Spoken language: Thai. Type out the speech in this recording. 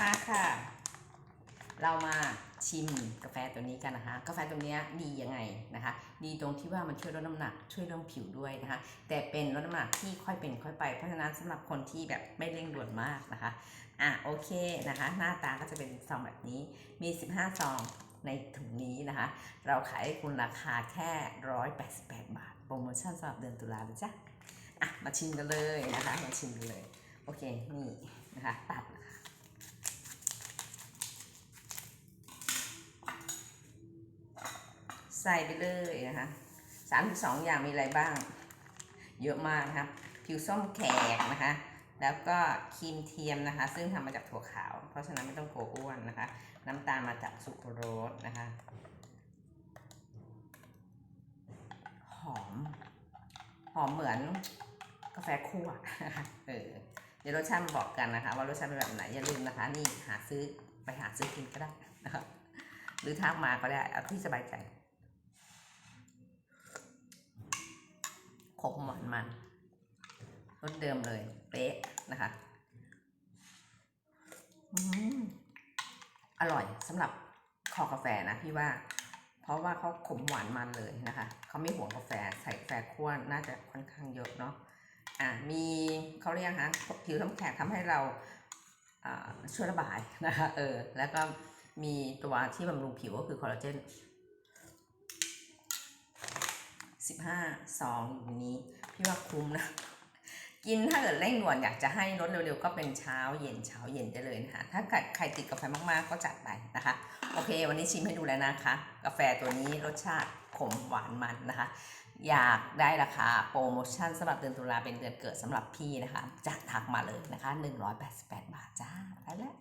มาค่ะ เรามาชิมกาแฟตัวนี้กันนะคะ กาแฟตัวนี้ดียังไงนะคะ ดีตรงที่ว่ามันช่วยลดน้ำหนัก ช่วยเรื่องผิวด้วยนะคะ แต่เป็นลดน้ำหนักที่ค่อยเป็นค่อยไป เพราะฉะนั้นสำหรับคนที่แบบไม่เร่งด่วนมากนะคะ อะโอเคนะคะ หน้าตาก็จะเป็นซองแบบนี้ มี 15 ซองในถุงนี้นะคะ เราขายให้คุณราคาแค่ 188 บาท โปรโมชั่นสำหรับเดือนตุลาเลยจ้ะ อะมาชิมกันเลยนะคะ มาชิมกันเลย โอเค นี่นะคะ ตัดนะคะ ใส่ไปเลยนะคะสามสิบสองอย่างมีอะไรบ้าง เยอะมากนะคะผิวส้มแขกนะคะ แล้วก็ครีมเทียมนะคะ ซึ่งทำมาจากถั่วขาว เพราะฉะนั้นไม่ต้องโกลัวอ้วนนะคะ น้ำตาลมาจากสุโครโรสนะคะ หอม หอมเหมือนกาแฟคั่วเออเดี๋ยวรสชาติมาบอกกันนะคะ ว่ารสชาติเป็นแบบไหนอย่าลืมนะคะ นี่หาซื้อไปหาซื้อกินก็ได้นะคะหรือทักมาก็ได้เอาที่สบายใจ ขมหวานมันรสเดิมเลย เป๊ะนะคะอืมอร่อยสำหรับคอกาแฟนะพี่ว่า เพราะว่าเขาขมหวานมันเลยนะคะเขาไม่ห่วงกาแฟใส่กาแฟข้วนน่าจะค่อนข้างเยอะเนาะอะมีเขาเรียกฮะผิวท้ำแขกทำให้เราอ่าช่วยระบายนะคะเออแล้วก็มีตัวที่บำรุงผิวก็คือคอลลาเจน 15ซองอยู่นี้ พี่ว่าคุ้มนะ กินถ้าเกิดเร่งด่วนอยากจะให้ลดเร็วๆ ก็เป็นเช้าเย็นเช้าเย็นได้เลยนะคะถ้าเกิดใครติดกาแฟมากๆก็จัดไปนะคะ โอเค วันนี้ชิมให้ดูแล้วนะคะ กาแฟตัวนี้รสชาติขมหวานมันนะคะ อยากได้ราคาโปรโมชั่นสำหรับเดือนตุลาเป็นเดือนเกิดสำหรับพี่นะคะจัดทักมาเลยนะคะ 188 บาทจ้าไปแล้ว